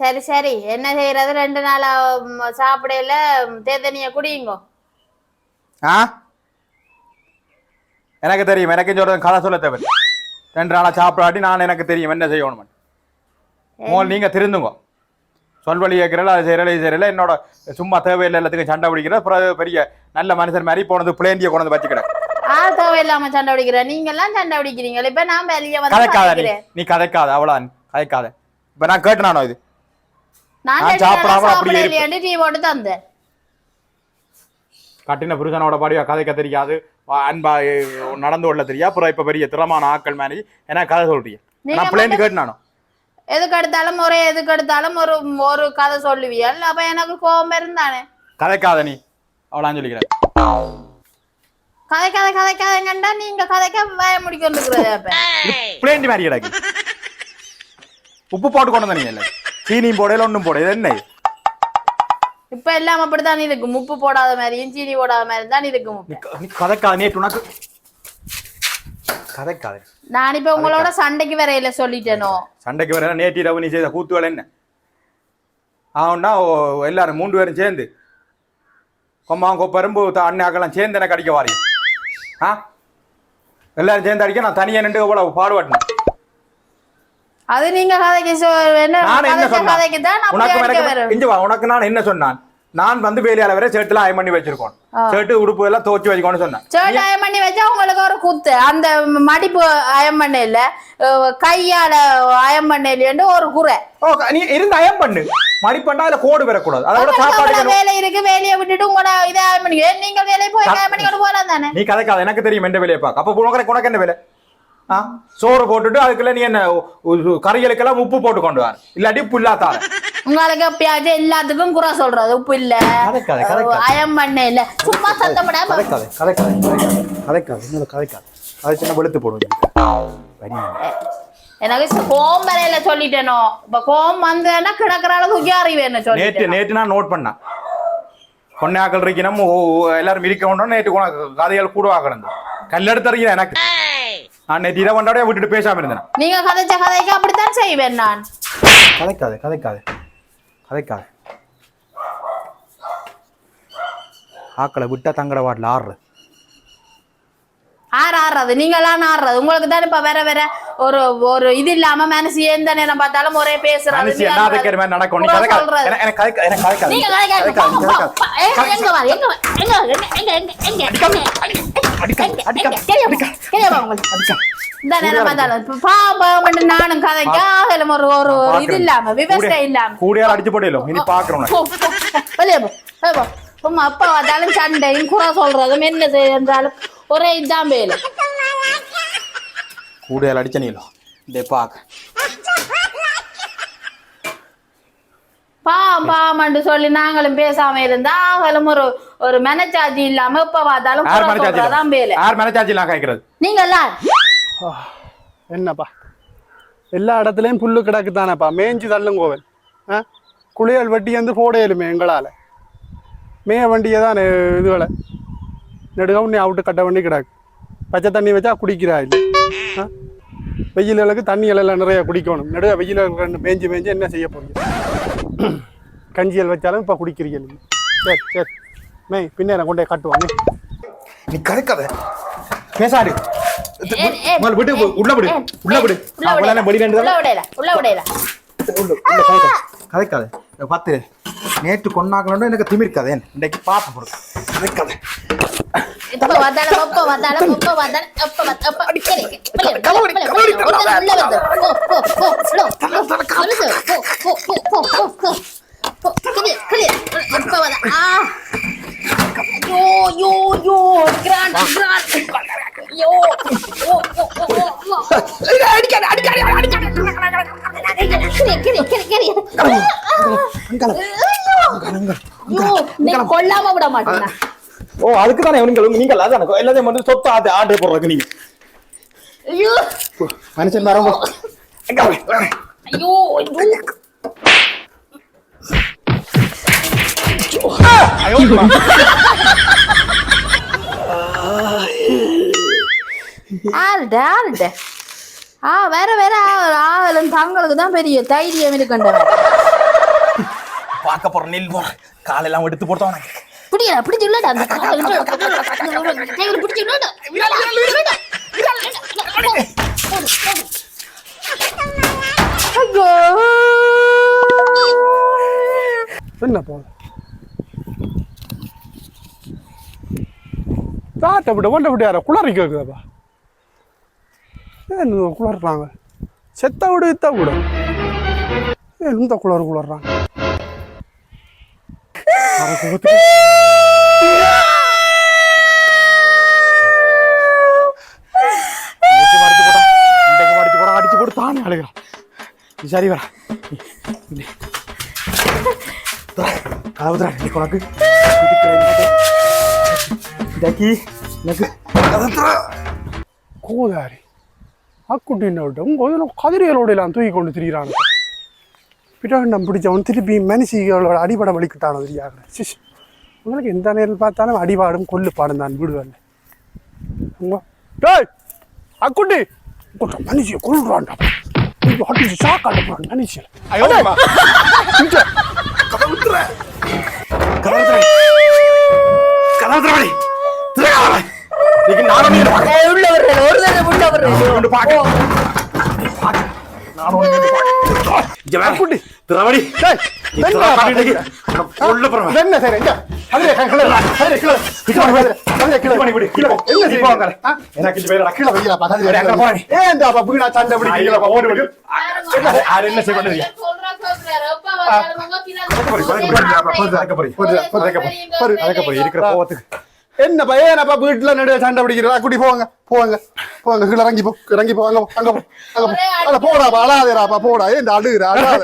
சரி சரி. என்ன செய்யறது? ரெண்டு நாளா ம், சாப்பிடையில தேத்தனிய குடியுங்கோ. ஆ? எனக்கு தெரியும். எனக்கு சொல்றது கதை சொல்ல தேவை. ரெண்டு நாளா சாப்பிடாட்டி நான் எனக்கு தெரியும் என்ன செய்யணும் முதல் நீங்க திருந்துங்க. சொல்வழி கேட்கிறல அது செய்யறல இது செய்யறல. என்னோட சும்மா தேவையில்லை எல்லாத்துக்கும் சண்டை பிடிக்கிற பெரிய நல்ல மனுஷன் மாதிரி போனது பிளேண்டிய கொண்டு வந்து வச்சுக்கிறேன். ஆள் தேவையில்லாம சண்டை பிடிக்கிற? நீங்க எல்லாம் சண்டை பிடிக்கிறீங்க. இப்ப நான் வெளியே வந்து கதைக்காத நீ. கதைக்காத அவ்வளோ கதைக்காத. இப்ப நான் கேட்டனானோ இது? நான் சாப்பிடாம அப்படியே இல்லையாண்டு டீ போட்டு தந்தேன் கட்டின புருஷனோட படியா கதைக்க தெரியாது அன்பா நடந்து கொள்ள தெரியா? அப்புறம் இப்ப பெரிய திறமான ஆக்கள் மாதிரி. என்ன கதை சொல்றீங்க நான் பிளேண்டி கேட்டனானோ? எதுக்கு எடுத்தாலும் ஒரே எதுக்கு எடுத்தாலும் ஒரு ஒரு கதை சொல்லுவியல் அப்ப எனக்கு கோபம் இருந்தானே? கதைக்காத நீ. அவ்வளோன்னு சொல்லிக்கிறேன். கதை கதை கதை கதைங்கண்டா நீங்க கதைக்க வய முடிக்கொண்டுக்கிறது அப்ப. பிளேண்டி மாதிரி கிடக்கு. உப்பு போட்டு கொண்டு வந்தீங்க இல்லை சீனியும் போடையில ஒன்றும் போட இது என்ன? இப்ப எல்லாம் அப்படித்தான் இருக்கும் உப்பு போடாத மாதிரியும் சீனி போடாத மாதிரி தான் இருக்கும் நீ க- நீ கதைக்காத நேற்று உனக்கு கதைக்காத நான் இப்ப உங்களோட சண்டைக்கு வரையில சொல்லிட்டேனோ சண்டைக்கு வர நேற்று இரவு நீ செய்த கூத்து வேலை என்ன ஆகுன்னா எல்லாரும் மூன்று பேரும் சேர்ந்து கொம்மா கொப்பரும்பு அண்ணாக்கெல்லாம் சேர்ந்து எனக்கு அடிக்க வாரி ஆ எல்லாரும் சேர்ந்து அடிக்க நான் தனியாக நின்று இவ்வளவு பாடுபட்டேன் தான் நான் உனக்கு நான் என்ன சொன்னான்? நான் வந்து வேலையால வரை ஷர்ட்லாம் அயன் பண்ணி வச்சிருக்கோம். ஷர்ட் உடுப்பு எல்லாம் துவச்சி வச்சுக்கோன்னு சொன்னேன். ஷர்ட் அயன் பண்ணி வச்சா உங்களுக்கு ஒரு குத்து. அந்த மடிப்பு அயன் பண்ணல கையால அயன் பண்ணலன்னு ஒரு குறை. ஓ நீ இருந்து அயன் பண்ணு. மடிப்பண்டா அதுல கோடு வரக்கூடாது அதோட சாப்பாடு வேலை இருக்கு வேலையை விட்டுட்டு உங்களோட இதை அயன் பண்ணி நீங்க வேலையை போய் அயன் பண்ணிக்கொண்டு போலாம் தானே நீ கதைக்காத எனக்கு தெரியும் எந்த வேலையை பார்க்க அப்போ உனக்கு உனக்கு என்ன வேலை? சோறு போட்டுட்டு அதுக்குள்ள நீ என்ன கறிகளுக்கெல்லாம் உப்பு போட்டு கொண்டு வர இல்லாட்டி புல்லாத்தார உங்களுக்கு எப்பயாச்சும் எல்லாத்துக்கும் குறை சொல்றது உப்பு இல்ல. அயம் பண்ண இல்ல. சும்மா சத்தப்படாம கதைக்காத கதைக்காத கதைக்காத இன்னொரு கதைக்காத. அது சின்ன வெளுத்து போடுவோம் எனக்கு கோவம் வரையில சொல்லிட்டேனோ. இப்ப கோவம் வந்தேன்னா கிடக்குற அளவுக்கு தூக்கி அறிவேன்னு நேற்று சொல்லிட்டேன். நேற்று நான் நோட் பண்ணேன் பொன்னாக்கள் இருக்கணும் எல்லாரும் இருக்கணும் நேற்று உனக்கு கதைகள் கூட கிடந்து கல்லெடுத்து எனக்கு. நான் நேற்று இதை கொண்டாடியே விட்டுட்டு பேசாம இருந்தேன் நீங்க கதைச்ச கதைக்கு அப்படித்தான் செய்வேன் நான் கதைக்காத கதைக்காத கதைக்காத ஆக்களை விட்டா தங்கட வாட்டில் ஆடுறது ஆறு ஆடுறது நீங்களாம் ஆடுறது உங்களுக்கு தான் இப்ப வேற வேற ஒரு ஒரு இது இல்லாம மனசு எந்த நேரம் பார்த்தாலும் ஒரே மாதிரி நடக்கும் நானும் கதைக்க ஆகலும் ஒரு ஒரு இது இல்லாம விவசாயம் இல்லாம. கூடியால் அடிச்சு போட்டே இனி பாக்குறோம். சும்மா அப்பா பார்த்தாலும் சண்டையும் குறை சொல்றதும் என்ன செய்யறாலும் ஒரே இதான் வேலை. கூடியால் அடிச்ச நீளம் இந்த பாக்க. பாவம் பாவம்னு சொல்லி நாங்களும் பேசாம இருந்தா ஆகலும் ஒரு ஒரு மனச்சாட்சி இல்லாம எப்ப பார்த்தாலும் யார் மனச்சாட்சி வேலை யார் மனச்சாட்சி நான் கேட்கறது நீங்க எல்லாம் என்னப்பா? எல்லா இடத்துலையும் புல்லு கிடக்கு தானேப்பா மேய்ஞ்சி தள்ளும் கோவல். ஆ? குளியல் வட்டி வந்து போடையலுமே எங்களால். மேய வண்டியை தான் இதுகளை. நெடுகவும் நீ அவுட்டு கட்ட வண்டி கிடக்கு. பச்சை தண்ணி வச்சா குடிக்கிறா இல்லை. ஆ? வெயிலுக்கு தண்ணிகள் எல்லாம் நிறைய குடிக்கணும். நெடுக வெயில் ரெண்டு மேய்ஞ்சி மேய்ஞ்சி என்ன செய்ய போறீங்க? கஞ்சியல் வச்சாலும் இப்போ குடிக்கிறீங்க. சரி சரி மேய் பின்னேற கொண்டே கட்டுவாங்க நீ கதைக்காத பேசாடு ஏ, ஏ, முதல்ல விடு ஏ, உள்ள விடு உள்ள விடு உள்ள நான் விடையில, உள்ள வெளியில உள்ள விடையில. கதைக்காத பார்த்து நேற்று கொண்டாக்கணும் எனக்கு திமிர்க்காதே இன்னைக்கு பார்த்து போடு கதைக்காத உள்ள வந்து. போ, போ, போ, உள்ள வா. வருது. போ, போ, போ, போ, போ, போ. போ, clear, clear. எப்ப வர- ஆ. ஐயோ, ஐயோ, ஐயோ, grand, grand. ஐயோ, ஓ, ஓ, ஓ, ஓ, ஓ. கிளி, கிளி, கிளி, கிளி. ஐயோ, நீ கொல்லாம விட மாட்டேன் ஓ அதுக்கு தானே நீங்கள் நீங்கள் அதான் எல்லாத்தையும் வந்து சொத்து ஆட்டு ஆட்டு போடுறதுக்கு நீங்க ஐயோ மனுஷன் வர ஐயோ ஆறுட ஆறுட ஆ வேற வேற ஆகலன்னு தங்களுக்கு தான் பெரிய தைரியம் இருக்கின்றன பார்க்க போற நில் போற காலெல்லாம் எடுத்து போட்டோம் உனக்கு பிடிக்கல பிடிச்சு இல்லடா அந்த கையில் பிடிச்சு இல்லடா என்ன போதும் தாட்டை விட்டு ஓட்ட விட்டு யாரோ குளறிக்க வைக்குதாப்பா ஏன் குளறாங்க செத்த விட வித்தா கூட ஏன் இந்த குளறு குளறாங்க அடிச்சு போட்டு தானே அழுகிறான் சரி வரா. கலவுதுறா உனக்கு Daqui கோதாரி அக்குட்டினோட்டம் கொஞ்சம் கதிரைகளோட தூக்கி கொண்டு திரிகிறான் பிட்டாக நம்ம பிடிச்சவன் திருப்பி மனுஷிகளோட அடிபட வலிக்கிட்டானோ தெரியாது சிஷ் உங்களுக்கு எந்த நேரில் பார்த்தாலும் அடிபாடும் கொல்லு கொல்லுப்பாடும் தான் வீடுகளில் டேய் அக்குட்டி கொஞ்சம் மனுஷியை கொள்ளுறான்டா அடிச்சு சாக்காட போகிறான் மனுஷியில் கதவுத்துற கதவுத்துற உள்ள வர்றேன் ஒரு தடவை உள்ள வர்றேன் என்ன செய்ய இருக்கிற கோவத்துக்கு என்ன பையன் அப்ப வீட்டுல நடுவே சண்டை பிடிக்கிறா குடி போவாங்க போவாங்க போவாங்க கீழே இறங்கி போ இறங்கி போ அங்க போ அங்க போ அங்க போ அட போடாப்பா அழாதேராப்பா போடா ஏன் அழுகுறா அழாத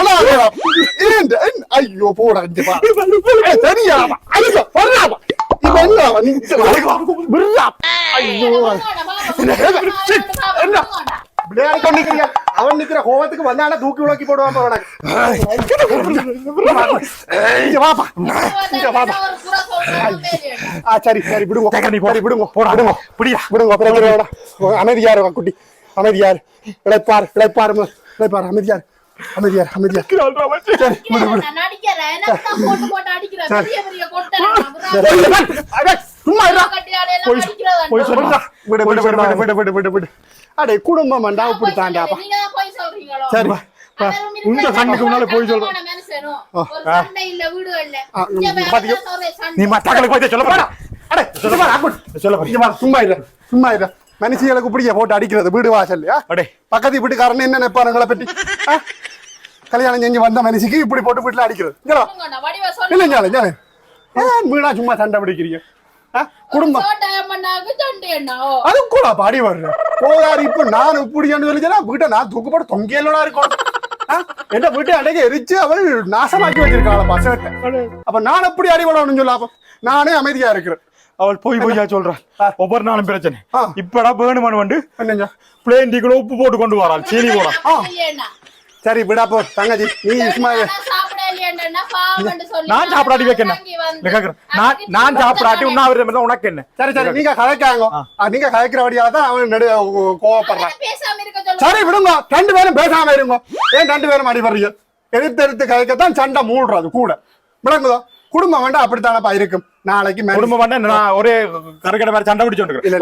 அழாதேரா ஏன்? ஐயோ போடா இங்க பா ஏய், தெரியாம அழுக வர்றாப்பா என்ன அப்படியே ஆடிக்கொண்டிருக்கீங்க அவன் நிக்கிற கோவத்துக்கு வந்தானா தூக்கி உலக்கி போடுவான் இங்க வாப்பா இங்க வாப்பா ஆ சரி சரி விடுங்க. நீ போடி விடுங்க. போடா. விடுங்க. பிடியா விடுங்க அப்புறம் அமைதியா இருக்கும் குட்டி? அமைதியார் இழைப்பார் இழைப்பார் இழைப்பார் அமைதியார் அமைதியார் அமைதியார் சரி விடு விடு விடு விடு விடு விடு விடு. அடே குடும்பம் மண்டா இப்படி தாண்டாப்பா சரி. உங்க கண்ணுக்கு முன்னால போய் சொல்றேன். நீ மத்தாக்களுக்கு போய் சொல்ல போடா. அடே. சொல்ல போறீங்க இங்க வா, சும்மா இரு சும்மா இரு. மனுஷிகளுக்கு பிடிக்க போட்டு அடிக்கிறது வீடு வாசல்லையா அடே. பக்கத்து வீட்டுக்காரன் என்ன நினைப்பானுங்களை பற்றி? கல்யாணம் செஞ்சு வந்த மனுஷிக்கு இப்படி போட்டு வீட்டுல அடிக்கிறது. இல்ல ஞான ஞான வீணா சும்மா சண்டை பிடிக்கிறீங்க? குடும்பம். அது கூட பாடி வர்ற. போதாரு இப்ப நான் இப்படி சொல்லிச்சா வீட்டை நான் தூக்குப்பட தொங்கியலா இருக்கும்? என்ன வீட்டை அடைக்க எரிச்சு அவள் நாசமாக்கி வச்சிருக்காள பசங்கிட்ட. அப்ப நான் எப்படி அடிபடணும்னு சொல்ல அப்ப நானே அமைதியா இருக்கிறேன். அவள் போய் போய்யா சொல்றான் ஒவ்வொரு நாளும் பிரச்சனை. இப்படா வேணுமான் வந்து பிளேன் டீக்குள்ள உப்பு போட்டு கொண்டு வராள் சீனி போடா. சரி விடா போ தங்கச்சி. நீ இரு. நான் சாப்பிடாட்டி வைக்கணும் நான் நான் சாப்பிடாட்டி உண்ணாவிரதம் இருந்தா உனக்கு என்ன? சரி சரி. நீங்க கதைக்காங்க ஆ, நீங்க கதைக்கிறபடியால தான் அவன் நடு கோவப்படுறான். பேசாம இருக்க சொல்ல சரி விடுங்க. ரெண்டு பேரும் பேசாம இருங்க. ஏன் ரெண்டு பேரும் அடிபடுறீங்க? எதிர்த்து எதிர்த்து கதைக்கத்தான் சண்டை மூடுறது கூட. விளங்குதோ? குடும்பம் வேண்டாம் அப்படித்தானப்பா இருக்கும். நாளைக்கு. குடும்பம் பண்ண நான் ஒரே கருக்கடை மாதிரி சண்டை பிடிச்சு இல்ல, இல்ல.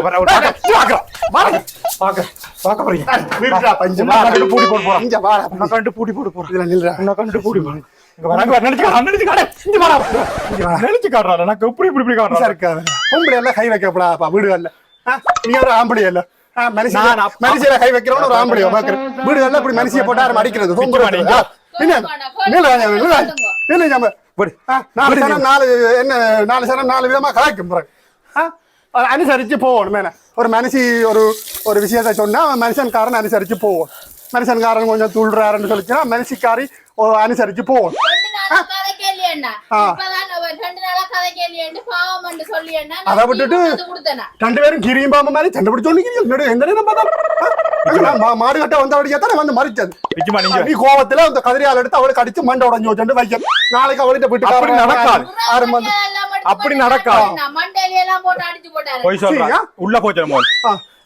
பாக்க பாக்க போறீங்க. கண்டு பூடி போட போறான் கண்டு பூடி போட போறான் இதுல நில்றா. உன்னை கண்டு பூடி போறான் கை வைக்கப்படாப்பா வீடுகள்ல நீ ஒரு ஆம்பளி இல்லை மனுஷியில கை வைக்கிறோம் ஒரு ஆம்பளி பாக்குறேன் வீடுகள்ல இப்படி மனுஷிய போட்டு யாரும் அடிக்கிறது? நாலு என்ன நாலு சனம் நாலு விதமா கலாய்க்கும் பிறகு. அனுசரிச்சு போகணும் ஒரு மனுஷி ஒரு ஒரு விஷயத்த சொன்னா மனுஷன் காரணம் அனுசரிச்சு போவோம் மனுஷன்காரன் கொஞ்சம் துள்ளுறாருன்னு சொல்லிச்சுன்னா மனுஷிக்காரி அனுசரிச்சு என்ன அதை விட்டுட்டு- ரெண்டு பேரும் கிரியும் பாம்பு மாதிரி சண்டை பிடிச்சு ஒண்ணு எந்த நேரம் பார்த்தா மாடு கட்ட வந்தபடியா தானே வந்து மறிச்சது. நீ கோவத்துல அந்த கதிரியால் எடுத்து அவளுக்கு அடிச்சு மண்டை உடஞ்சு வச்சுட்டு வைக்க. நாளைக்கு அவள்கிட்ட போயிட்டு அப்படி நடக்காது. ஆறு மந்த் அப்படி நடக்காது. எல்லாம் போட்டு அடிச்சு போட்டாரு. போய் சொல்றான் சரியா? உள்ள போச்சு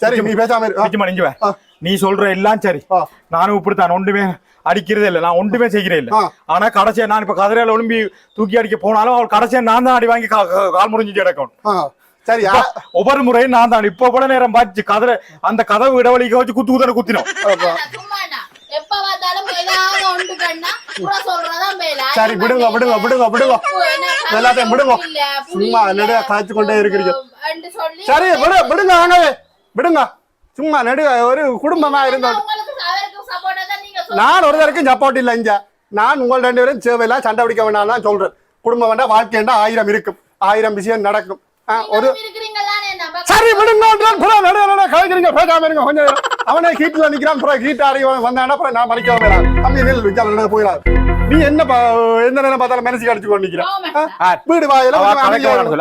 சரி நீ பேசாம. நிச்சயமா ஆ. நீ சொல்ற எல்லாம் சரி. நானும் இப்படித்தான். ஒன்றுமே அடிக்கிறதே இல்லை. நான் ஒன்றுமே செய்கிறே இல்லை. ஆனா கடைசியா நான் இப்ப கதிரையில ஒளிம்பி தூக்கி அடிக்க போனாலும் அவள் கடைசியா நான் தான் அடி வாங்கி கால் முடிஞ்சு கிடக்கும். ஆ, சரி ஆ, ஒவ்வொரு முறையும் நான் தான். இப்ப கூட நேரம் பாச்சு கதிரை அந்த கதவு இடவழிக்க வச்சு குத்து குத்தன குத்தினோம். எப்ப பார்த்தாலும் ஏதாவது ஒன்று கண்ணா கூட சொல்றதான் மேல சரி, விடுங்க, விடுங்க, விடுங்க, விடுங்க. எல்லாத்தையும் விடுங்க. சும்மா நெடுக காய்ச்சி கொண்டே இருக்கிறீங்க. சரி விடு விடுங்க வாங்கவே விடுங்க சும்மா நெடுக ஒரு குடும்பமா இருந்தோம். நான் ஒரு தடவைக்கும் சப்போர்ட் இல்லை இங்க நான் உங்கள் ரெண்டு பேரும் சேவையெல்லாம் சண்டை பிடிக்க வேண்டாம் தான் சொல்றேன் குடும்பம் வேண்டாம் வாழ்க்கைண்டா ஆயிரம் இருக்கும் ஆயிரம் விஷயம் நடக்கும் ஒரு சரி விடுங்க கலைக்கிறீங்க பேசாம இருங்க கொஞ்சம். அவனே ஹீட்ல நிக்கிறான் அப்புறம் ஹீட் ஆடி வந்தானா அப்புறம் நான் மறைக்க வேண்டாம் தம்பி நெல் விஜால போயிடாது நீ என்ன பா- எந்த நேரம் பார்த்தாலும் மனசுக்கு அடிச்சு கொண்டு நிக்கிறேன்? வீடு வா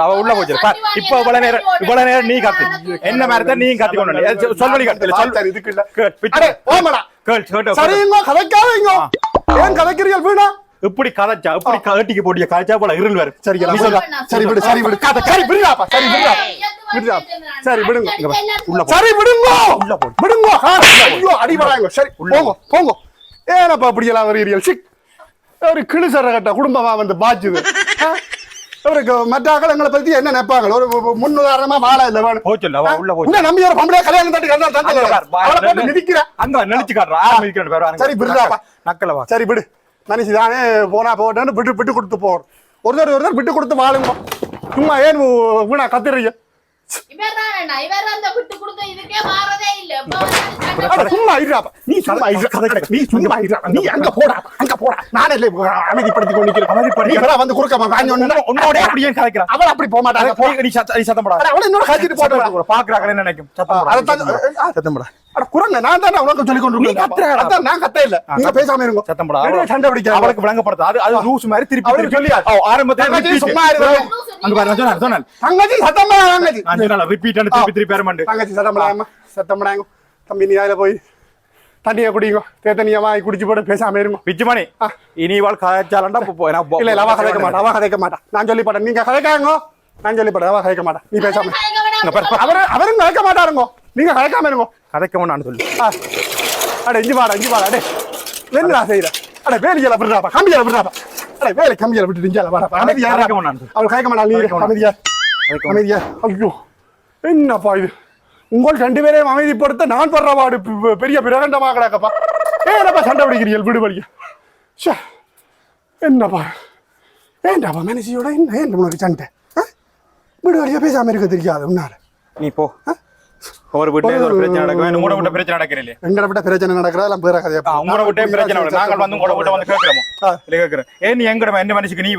அவ உள்ள போச்சு இப்ப இவ்வளவு நேரம் இவ்வளவு நேரம் நீ கத்து என்ன மாதிரி தான் நீ கத்தி கொண்டு சொல்லி கத்து சொல் சரி, இதுக்கு இல்ல. ஓமடா. சரிங்க கதைக்காதீங்க ஏன் கதைக்கிறீர்கள் வீணா? இப்படி கதைச்சா இப்படி கட்டிக்கு போட்டிய கதைச்சா போல இருள் வரும். சரி. சரி விடு சரி விடு. கதை சரி விடுறாப்பா சரி விடுறா விடுறா சரி விடுங்க. உள்ள. சரி விடுங்க. உள்ள போ. விடுங்க ஆ, ஐயோ அடி வராங்க சரி போங்க போங்க. ஏனப்பா அப்படி எல்லாம் வருகிறீர்கள்? சிக் ஒரு கிழிசற கட்ட குடும்பமா வந்து பாய்ச்சுது? அவருக்கு மற்ற அகலங்களை பத்தி என்ன நினைப்பாங்க? ஒரு முன்னுதாரணமா வாழ இல்ல வேணும் போ சொல்லு, அவ உள்ள போ. உன்னை நம்பி ஒரு பொம்பளை கல்யாணம் தட்டி கண்டால் அங்க தந்தல பார், வா, அவளை போட்டு நெ- மிதிக்கிறேன் அங்க வா, நெளிச்சு காட்டுறா. ஆள் மிதிக்கிறேன் பாரு, அங்க. சரி, விடுறாப்பா. நக்கல வா. சரி விடு. மனுஷி தானே போனா போட்டேன்னு விட்டு விட்டு கொடுத்து போறோம் ஒருத்தர் ஒருத்தர் விட்டு கொடுத்து வாழுங்க. சும்மா ஏன் வீணா கத்துறீங்க? சும்மா இருடாப்பா நீ சும்மா இரு கதை நீ சும்மா இருடா நீ அங்க போடா அங்க போடா நானே இல்லை அமைதிப்படுத்தி வந்து குறுக்க வாங்க உன்னோட- உன்னோட எப்படி ஏன் கதைக்கிறா? அவள் அப்படி போக மாட்டாங்க போ. நீ சத்த- நீ சத்தம் போடாத. அட, அவளை இன்னொரு கத்திட்டு போட்டு. பாக்குறாங்களே நினைக்கும். சத்தம் சத்தம் போடாத. அட குரங்க நான் தானே உனக்கு சொல்லி கொண்டு நீ கத்துறடா. அதான் நான் கத்த இல்ல. நீங்க பேசாம இருங்க. சத்தம் சண்டை பிடிக்காத. அவளுக்கு விளங்கப்படுத்த. அது மாதிரி திருப்பி அவளுக்கு? அவ ஆரம்பத்துல. சும்மா இரு. அங்க பாரு. தங்கச்சி சத்தம் போடா, தங்கச்சி. நான் திருப்பி திருப்பி. தங்கச்சி சத்தம் போடாம சத்தம் போடாங்க தம்பி நீ அதில் போய் தண்ணியை குடிங்க. தேத்தனியா வாங்கி குடிச்சு போட்டு பேசாம இருங்க. பிச்சுமணி, ஆ. இனி இவாள் கதைச்சாலண்டா இல்ல இல்ல அவ கதைக்க மாட்டா அவ கதைக்க மாட்டா. நான் சொல்லி போட்டேன் நீங்க கதைக்காங்க நான் சொல்லி போட்டேன் அவ கதைக்க மாட்டா. நீ பேசாம. அவரு அவரும் கதைக்க மாட்டாருங்க. நீங்க கதைக்காம இருங்க. கதைக்க வேணாம்னு சொல்லு. ஆ. அட இஞ்சி பாடா இஞ்சி பாடா அடே. என்னடா செய்யற அட வேலியில விடுறாப்பா கம்பியில விடுறாப்பா. அட வேலை கம்பியில விட்டு இஞ்சால வாடாப்பா. அமைதியா கதைக்க. வேணாம். அவள் கதைக்க மாட்டா நீ. அமைதியா. அமைதியா. ஐயோ. என்னப்பா இது? உங்கள் ரெண்டு பேரையும் அமைதிப்படுத்த நான் படுற பாடு பெரிய பிரகண்டமா கிடக்கப்பா. ஏனப்பா சண்டை பிடிக்கிறீர்கள் விடுபடியா ச்சே. என்னப்பா? ஏன்டாப்பா மனுஷியோட என்ன? என்ன உனக்கு சண்டை? ஆ? வீடு வழியா பேசாம இருக்க தெரியாது உன்னால. நீ போ. ஒரு வீட்டுல ஒரு பிரச்சனை நடக்கும் உங்களோட வீட்டு பிரச்சனை நடக்கிறீங்க எங்களை விட்ட பிரச்சனை நடக்கிறதெல்லாம் பேர கதையா உங்களோட விட்டே பிரச்சனை. நாங்கள் வந்து உங்களோட வீட்டை வந்து கேட்கிறோமோ. இல்ல கேட்கிறேன் ஏன் நீ எங்கட என்ன மனுஷுக்கு நீ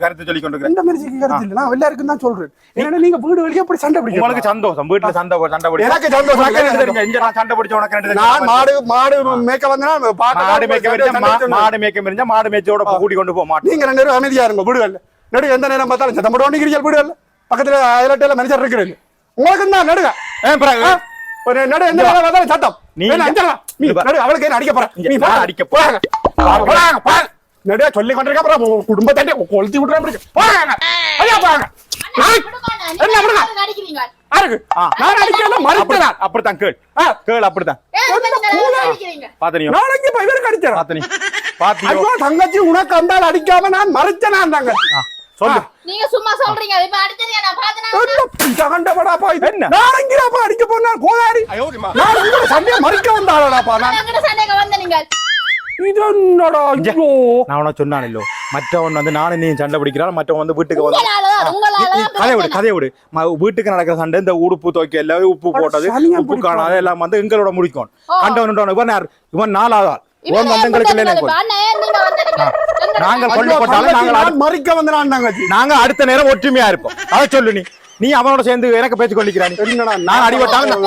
கருத்து சொல்லி கொண்டு எந்த மனுஷிக்கு கருத்து இல்லை நான் எல்லாருக்கும் தான் சொல்றேன். ஏன்னா நீங்க வீடு வழியா அப்படி சண்டை உங்களுக்கு பிடிக்க சந்தோஷம் வீட்டுல சண்டை சண்டை பிடிச்சா- எனக்கு சந்தோஷம். என்ன? இங்க நான் சண்டை பிடிச்ச உனக்கு என்ன தெரியும்? நான் மாடு மாடு மேய்க்க வந்தா பார்க்க மாடு மேய்க்க மா- மாடு மேய்க்க விரிஞ்சா மாடு மேய்ச்சோட கூட்டி கொண்டு போக மாட்டேன் நீங்க ரெண்டு பேரும் அமைதியா இருங்க வீடுகள்ல. நடு எந்த நேரம் பார்த்தாலும் சத்தம் போட்டு ஒண்டிக்கிறீர்கள் வீடுகள்ல. பக்கத்துல அயலட்டையில மனுஷர் இருக்கிறீங்க உங்களுக்கு தான் நடுங்க? ஒரு நடு எந்த சத்தம். நீ- வேணா, அஞ்சலா. நீ. நடு அவளுக்கு என்ன அடிக்க போற? நீ நான் போங்க. அடிக்க போறாங்க போறாங்க போறாங்க நடுவே சொல்லி கொண்டிருக்க அப்புறம் கொளுத்தி விட்டுறேன் போறாங்க ஐயா போறாங்க நான் என்ன விடுங்க? யாருக்கு. நான் மறுத்தேன் அப்படித்தான் கேள். ஆ. கேள் அப்படித்தான். பாத்தனியோ. நாளைக்கு போய் இவருக்கு அடிச்சேன் பாத்தனி பாத்தியோ தங்கச்சி உனக்கு அந்தால் அடிக்காம நான் மறைச்சேன் நான் தங்கச்சி. சொல்லு. நீங்க சும்மா சொல்றீங்க. இப்ப அடுத்தது நான் பார்த்தேன் என்ன? பிச்சகண்டபடாப்பா இது? என்ன? நான் எங்கடாப்பா அடிக்க போனா கோதாரி. நான் சண்டையை மறிக்க வந்தாளடாப்பா நான். எங்கட சண்டைக்கு வந்த நீங்க. இது என்னடா ஐயோ. நான் உனக்கு சொன்னானല്ലോ மற்றவன் வந்து நானும் நீ சண்டை பிடிக்கிறான் மற்றவன் வந்து வீட்டுக்கு வந்து கதையை விடு கதையை விடு. வீட்டுக்கு நடக்கிற சண்டை இந்த உடுப்பு துவைக்க எல்லாம் உப்பு போட்டது உப்பு. காணாத எல்லாம் வந்து எங்களோட முடிக்கும். கண்டவன் இவன் யார்? இவன் நாலாவது இல்லை நாங்கள் ஐயோ, கொண்டு போட்டாலும் நாங்கள் நான் மறிக்க வந்த நான் தங்கச்சி நாங்க அடுத்த நேரம் ஒற்றுமையா இருப்போம். அதை சொல்லு நீ. நீ அவனோட சேர்ந்து எனக்கு பேச்சு கொள்ளிக்கிறான் என்னடா நான் அடிபட்டாலும்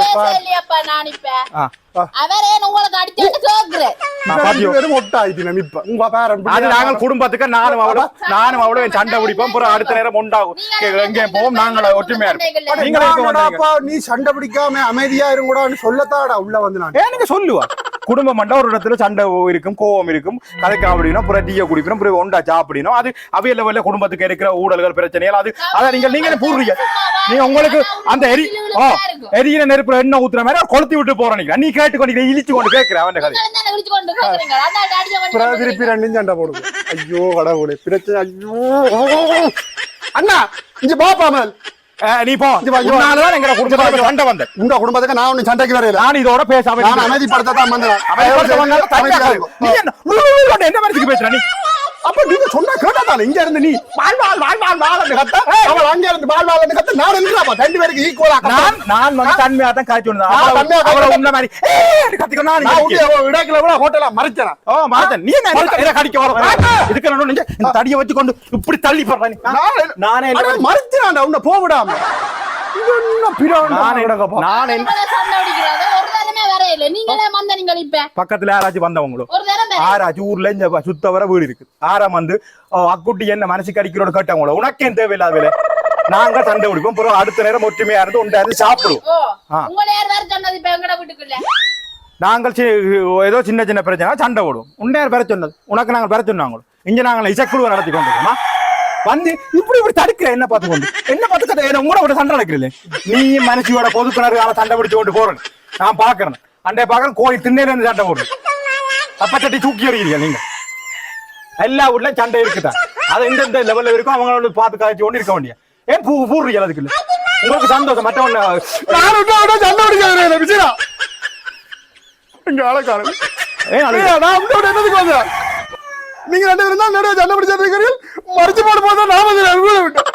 குடும்பத்துக்கு நானும் அவளும் நானும் அவளும் சண்டை பிடிப்போம். அப்புறம் அடுத்த நேரம் உண்டாகும். எங்கே போவோம்? நாங்கள் ஒற்றுமையா இருப்போம். நீ சண்டை பிடிக்காம அமைதியா இருங்கடான்னு சொல்லத்தாடா உள்ள வந்து நான். ஏன் நீங்க சொல்லுவா? குடும்பம் மண்டா ஒரு இடத்துல சண்டை இருக்கும் கோவம் இருக்கும். கதைக்காம அப்படின்னா அப்புறம் டீயை குடிக்கணும் அப்புறம் ஒண்டா சாப்பிடணும். அது அவைய லெவல்ல குடும்பத்துக்கு இருக்கிற ஊழல்கள் பிரச்சனைகள் அது அதை நீங்க நீங்க பூர்வீங்க நீங்க உங்களுக்கு அந்த எரி ஓ எரியிற நெருப்புல என்ன ஊத்துற மாதிரி கொளுத்தி விட்டு போற நீங்க. நீ கேட்டுக்கொண்டு இழிச்சு கொண்டு கேட்கிற அவன் கதை. கொண்டு திருப்பி ரெண்டும் சண்டை போடுது ஐயோ கடவுளே பிரச்சனை. ஐயோ. அண்ணா இங்க பாப்பாமல் அஹ், நீ போ. உன்னாலதான் எங்க குடும்பத்துல சண்டை வந்தேன் உங்க குடும்பத்துக்கு நான் ஒண்ணு சண்டைக்கு வரையில நான் இதோட பேசாம நான் அமைதிப்படுத்த தான் வந்தேன். நீ என்ன என்ன மனசுக்கு பேசுற நீ? அப்ப நீங்க சொன்னா கேட்டாதானே இங்க இருந்து நீ. வாழ் வாழ் வாழ் வாழ் வாழ் கத்த. அவள் அங்க இருந்து வாழ் வாழ் கத்த. நான் இருக்கிறாப்பா ரெண்டு பேருக்கு ஈக்குவலா நான் நான் வந்து தன்மையா தான் காய்ச்சி வந்தேன் நான் அவளை- தன்மையா அவளை காய்ச்சி உன்ன மாதிரி. ஏய் நான் நான் இடத்துல கூட ஹோட்டலா மறைச்சேன் ஓ மாத்தன் நீ என்ன இதை- கடிக்க வர இதுக்கு நான் இந்த தடியை வச்சு கொண்டு இப்படி தள்ளி போடுறேன். நானே அட மறைச்சான்டா உன்னை போக பக்கத்துல யாராச்சும் வந்தவங்களும். ஆறாச்சும் ஊர்ல இந்த சுத்த வர வீடு இருக்கு. ஆறாம் வந்து அக்குட்டி என்ன மனசுக்கு அடிக்கிறோட கேட்டவங்களோ உனக்கே தேவையில்லாத வேலை நாங்க சண்டை பிடிப்போம். அப்புறம் அடுத்த நேரம் ஒற்றுமையா இருந்து உண்டா இருந்து சாப்பிடுவோம்? நாங்கள் ஏதோ சின்ன சின்ன பிரச்சனை சண்டை போடுவோம் உன்னையார் பெற சொன்னது? உனக்கு நாங்கள் பெற சொன்னாங்களோ? இங்க நாங்கள் இசக்குழுவை நடத்தி கொண்டிருக்கோமா? வந்து இப்படி இப்படி தடுக்கிற என்ன பார்த்து கொண்டு என்ன என்ன உங்களோட விட சண்டை நடக்கிறீங்களே நீ மனுஷியோட பொதுக்கிணறு சண்டை பிடிச்சு கொண்டு போறேன். நான் பாக்குறேன் அண்டே பாக்குறேன் கோயில் திண்ணையில இருந்து சண்டை போடுறேன் அப்பச்சட்டி தூக்கி எறிகிறீங்க நீங்க. எல்லா ஊர்லயும் சண்டை இருக்குதான் அது இந்த லெவல்ல இருக்கும் அவங்களோட பார்த்து காய்ச்சி கொண்டு இருக்க வேண்டிய ஏன் பூ பூடுறீங்க அதுக்கு உங்களுக்கு சந்தோஷம் மற்றவன் நான் விட்டா விட்டா சண்டை பிடிக்காத விஜயா? இங்க ஆளக்காரன். நீங்க ரெண்டு பேரும் தான் நடுவே சண்டை பிடிச்சிட்டு இருக்கிறீர்கள். மறைச்சு போட போதா நான் வந்து வீடு விட்டேன்.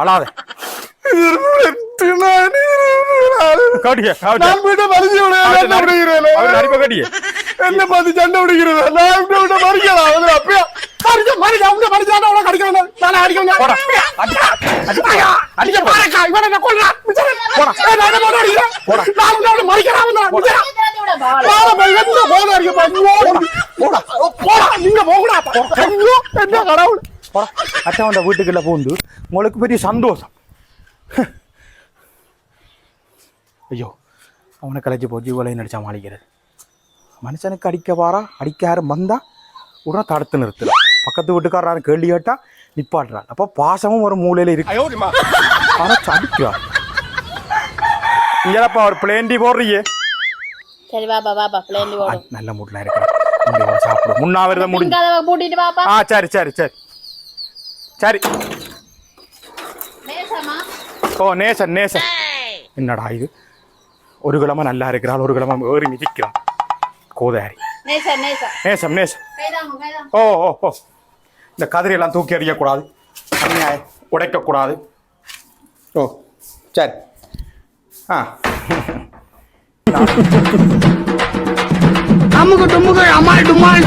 அழாத இது இருக்கு, நான் இது- காட்டிய நான் வீட்டை மறைச்சு விட சண்டை பிடிக்கிறேன் அவர் நடிப்ப காட்டிய என்ன பார்த்து சண்டை பிடிக்கிறது நான் விட்டு விட்டு மறிக்கலாம் அது அப்பயா மறிச்ச மறிச்ச அவங்க மறிச்சாண்டா அவனை கடிக்கிறேன் நான் அடிக்கிறேன் போடா அடிக்க அடிக்க அடிக்க பாருக்கா, இவனை நான் கொல்றேன். மிச்சரை. ஏய், நான் என்ன பண்ண அடிக்கிறேன்? நான் உன்னை அவனை மறிக்கிறான் அவனை. மிச்சரை. திரட்டி விட பாவல. பாவம், பை, என்ன போன அடிக்க ஐயோ. போடா, போடா, நீங்க போகடா. ஐயோ, என்ன கடவுள். போடா அட்டவண்ட வீட்டுக்குள்ள பூந்து உங்களுக்கு பெரிய சந்தோஷம் ஐயோ அவனை கலைச்சு போச்சு இவளை நடிச்சா மாளிக்கிறது மனுஷனுக்கு அடிக்க வாரா அடிக்க யாரும் வந்தா உடனே தடுத்து நிறுத்துற பக்கத்து வீட்டுக்காரன் கேள்வி கேட்டா நிப்பாட்டுறான் அப்போ பாசமும் ஒரு மூலையில இருக்கு ஆனா அடிக்கிறா இங்கப்பா ஒரு பிளேண்டி போடுறியே சரி வாப்பா வாப்பா பிளேண்டி ஆ, ஓடும் நல்ல மூட்ல வந்து சாப்பிடு முன்னாவிரத முடிஞ்சு ஆ சரி சரி சரி சரி. ஓ நேசன் நேசன். என்னடா இது? ஒரு கிழமை நல்லா இருக்கிறாள் ஒரு கிழமை ஏறி மிதிக்கிறான் கோதாரி. நேசா நேசா நேசம் நேசம். ஓ ஓ ஓ. இந்த கதிரையெல்லாம் தூக்கி எறியக்கூடாது. அநியாயம் உடைக்கக்கூடாது. ஓ சரி. ஆ. அமுக்கு டுமுக்கு அம்மாள் டும்மாள்